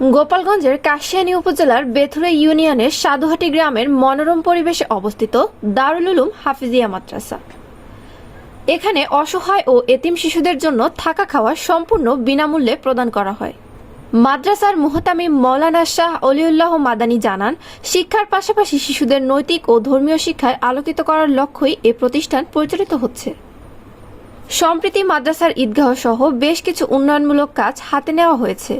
গোপালগঞ্জের কাশিয়ানী উপজেলার বেথুরা ইউনিয়নের সাধুহাটি গ্রামের মনোরম পরিবেশে অবস্থিত দারুল উলুম হাফিজিয়া মাদ্রাসা। এখানে অসহায় ও এতিম শিশুদের জন্য থাকা খাওয়া সম্পূর্ণ বিনামূল্যে প্রদান করা হয়। মাদ্রাসার মুহতামি মৌলানা শাহ অলিউল্লাহ মাদানি জানান, শিক্ষার পাশাপাশি শিশুদের নৈতিক ও ধর্মীয় শিক্ষায় আলোকিত করার লক্ষ্যই এ প্রতিষ্ঠান পরিচালিত হচ্ছে। সম্প্রতি মাদ্রাসার ঈদগাহ সহ বেশ কিছু উন্নয়নমূলক কাজ হাতে নেওয়া হয়েছে।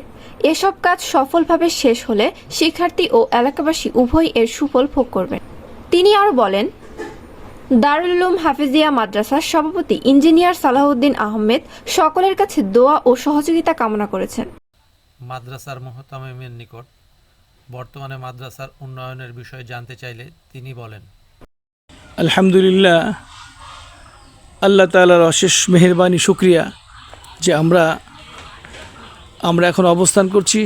এসব কাজ সফলভাবে শেষ হলে শিক্ষার্থী ও এলাকাবাসী উভয় এর সুফল ভোগ করবেন। তিনি আরও বলেন দারুল উলুম হাফিজিয়া মাদ্রাসার সভাপতি ইঞ্জিনিয়ার সালাহউদ্দিন আহমেদ সকলের কাছে দোয়া ও সহযোগিতা কামনা করেছেন। মাদ্রাসার মোহতামিমের নিকট বর্তমানে মাদ্রাসার উন্নয়নের বিষয়ে জানতে চাইলে তিনি বলেন আলহামদুলিল্লাহ আল্লাহ তালার অশেষ মেহরবানি, শুক্রিয়া যে আমরা আমরা এখন অবস্থান করছি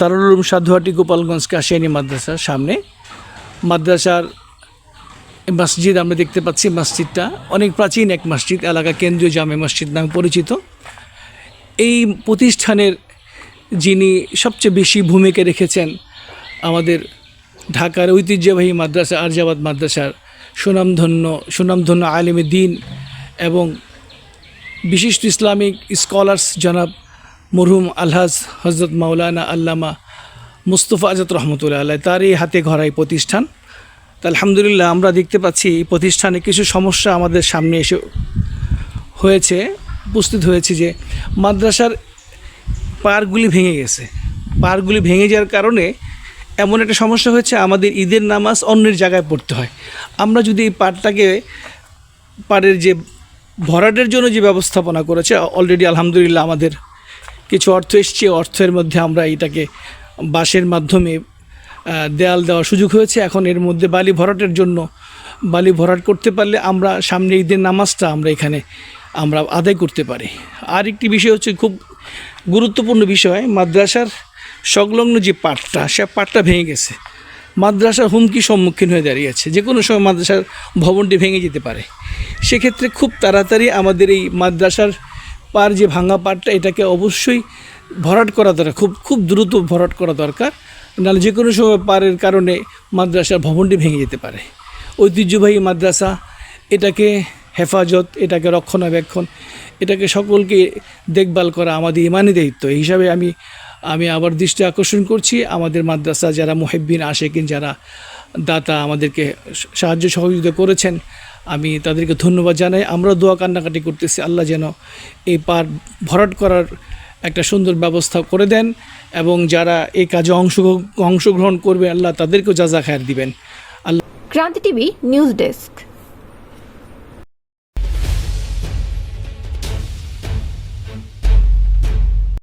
দারুল উলুম সাধুহাটি গোপালগঞ্জ কাশিয়ানি মাদ্রাসার সামনে। মাদ্রাসার মসজিদ আমরা দেখতে পাচ্ছি, মসজিদটা অনেক প্রাচীন এক মসজিদ, এলাকা কেন্দ্রীয় জামে মসজিদ নামে পরিচিত। এই প্রতিষ্ঠানের যিনি সবচেয়ে বেশি ভূমিকা রেখেছেন আমাদের ঢাকার ঐতিহ্যবাহী মাদ্রাসা, আরজাবাদ মাদ্রাসার সুনামধন্য সুনামধন্য আলিমে দিন এবং বিশিষ্ট ইসলামিক স্কলার্স জনাব মরহুম আলহাজ হজরত মাওলানা আল্লামা মুস্তফা আজাদ রহমতুল্লাহ আল্লাহ, তারই হাতে ঘরা এই প্রতিষ্ঠান। তা আলহামদুলিল্লাহ আমরা দেখতে পাচ্ছি এই প্রতিষ্ঠানে কিছু সমস্যা আমাদের সামনে এসে হয়েছে, উপস্থিত হয়েছে যে মাদ্রাসার পারগুলি ভেঙে গেছে। পারগুলি ভেঙে যাওয়ার কারণে এমন একটা সমস্যা হয়েছে, আমাদের ঈদের নামাজ অন্যের জায়গায় পড়তে হয়। আমরা যদি এই পারটাকে, পারের যে ভরাটের জন্য যে ব্যবস্থাপনা করেছে অলরেডি আলহামদুলিল্লাহ আমাদের কিছু অর্থ এসছে। অর্থের মধ্যে আমরা এটাকে বাঁশের মাধ্যমে দেয়াল দেওয়ার সুযোগ হয়েছে। এখন এর মধ্যে বালি ভরাটের জন্য, বালি ভরাট করতে পারলে আমরা সামনে ঈদের নামাজটা আমরা এখানে আমরা আদায় করতে পারি। আর একটি বিষয় হচ্ছে খুব গুরুত্বপূর্ণ বিষয়, মাদ্রাসার সংলগ্ন যে পাটটা সে পাটটা ভেঙে গেছে। মাদ্রাসার হুমকি সম্মুখীন হয়ে দাঁড়িয়েছে। যে কোনো সময় মাদ্রাসার ভবনটি ভেঙে যেতে পারে। সেক্ষেত্রে খুব তাড়াতাড়ি আমাদের এই মাদ্রাসার পার যে ভাঙা পাটটা এটাকে অবশ্যই ভরাট করা দরকার, খুব খুব দ্রুত ভরাট করা দরকার। নাহলে যে কোনো সময় পারের কারণে মাদ্রাসার ভবনটি ভেঙে যেতে পারে। ঐতিহ্যবাহী মাদ্রাসা, এটাকে হেফাজত, এটাকে রক্ষণাবেক্ষণ, এটাকে সকলকে দেখভাল করা আমাদের ইমানি দায়িত্ব। এই হিসাবে আমি আমি আবার দৃষ্টি আকর্ষণ করছি। আমাদের মাদ্রাসা যারা মুহেব্বিন, আশেকিন যারা দাতা আমাদেরকে সাহায্য সহযোগিতা করেছেন, আমি তাদেরকে ধন্যবাদ জানাই। আমরা দোয়া কান্নাকাটি করতেছি। আল্লাহ যেন এই পার ভরাট করার একটা সুন্দর ব্যবস্থা করে দেন এবং যারা এই কাজে অংশ অংশগ্রহণ করবে, আল্লাহ তাদেরকেও যা যা খায়ের দিবেন। Allah Kranti TV news desk.